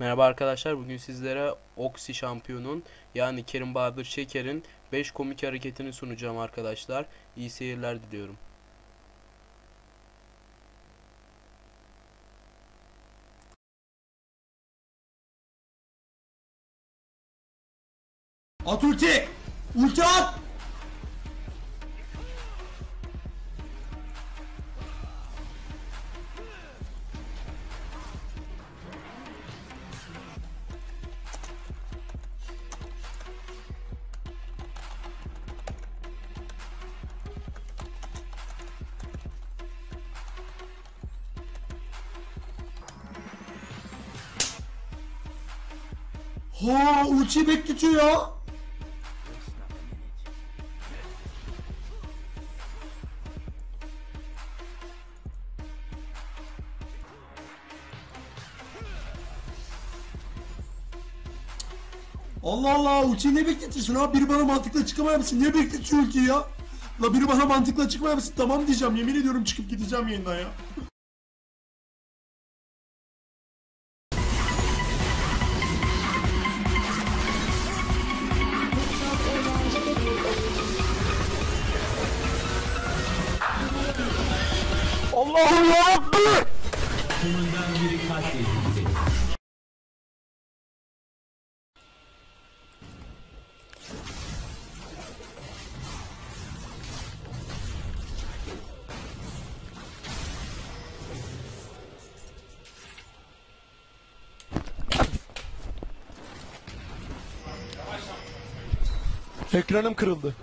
Merhaba arkadaşlar. Bugün sizlere Oksi şampiyonun yani Kerim Bahadır Şeker'in 5 komik hareketini sunacağım arkadaşlar. İyi seyirler diliyorum. At ulti! Ulti at! Ha ulti bekletiyor. Allah Allah ultiyi ne bekletiyorsun ha? Biri bana mantıklı açıklama yapsın. Niye bekletiyor ultiyi ya? La biri bana mantıklı açıklama yapsın. Tamam diyeceğim. Yemin ediyorum çıkıp gideceğim yayından ya. Allahu Yarabbim! Ekranım kırıldı.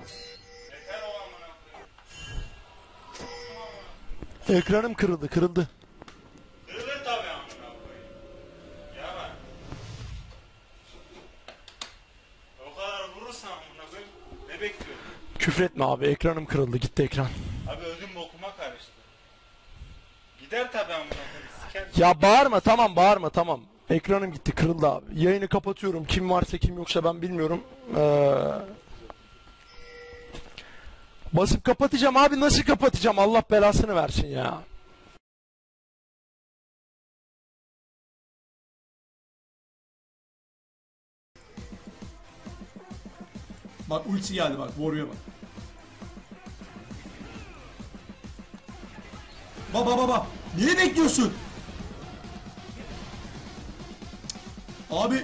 Ekranım kırıldı, kırıldı. Kırılır tabii amına koyayım. Ya bak. O kadar vurursan amına koyayım. Ne bekliyorsun? Küfretme abi, ekranım kırıldı, gitti ekran. Abi ödüm bokuma karıştı. Gider tabii amına koyayım. Siker. Ya bağırma, tamam bağırma, tamam. Ekranım gitti, kırıldı abi. Yayını kapatıyorum. Kim varsa kim yoksa ben bilmiyorum. Ee... Basıp kapatacağım abi, nasıl kapatacağım? Allah belasını versin ya. Bak ulti geldi bak. Warrior'a bak. Baba baba. Niye bekliyorsun? Abi.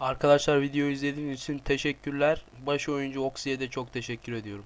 Arkadaşlar videoyu izlediğiniz için teşekkürler. Baş oyuncu Oksi'ye de çok teşekkür ediyorum.